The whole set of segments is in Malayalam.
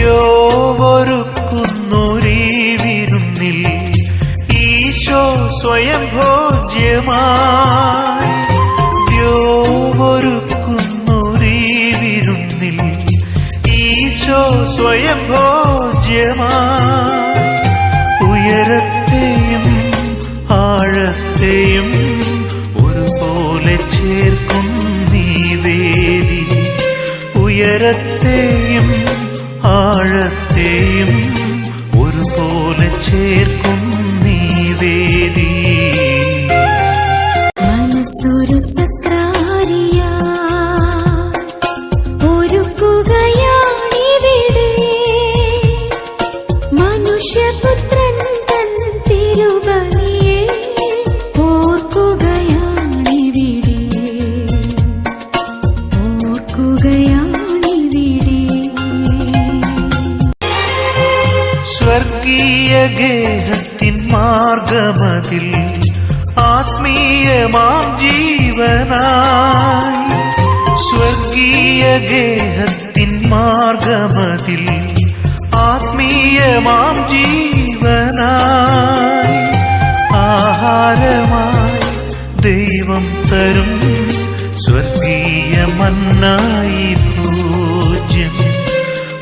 ദ്യോവൊരുക്കുന്നൊരീ വിരുന്നിൽ ഈശോ സ്വയം ഭോജ്യമായി. ദ്യോവൊരുക്കുന്നൊരീ വിരുന്നിൽ ഈശോ സ്വയം ഭോജ്യമായി. ഉയരത്തെയും ആഴത്തെയും ഒരുപോലെ ചേർക്കും നീ വേദി. ഉയരത്തെയും ആഴത്തെയും ഒരുപോലെ ചേർക്കും നീ വേദി. മനസ്സൊരു സക്രാരിയ ഒരുക്കുകയാണിവിടെ. മനുഷ്യപുത്രൻ സ്വർഗീയ ഗേഹത്തിൻ മാർഗമതിൽ ആത്മീയമാം ജീവനായി. സ്വർഗീയ ഗേഹത്തിൻ മാർഗമതിൽ ആത്മീയമാം ജീവനായി. ആഹാരമായി ദൈവം തരും സ്വർഗീയ മന്നായി ഭോജ്യം.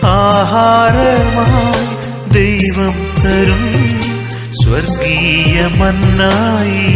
ആഹാരമായി ദൈവം തരും സ്വർഗീയ മന്നായി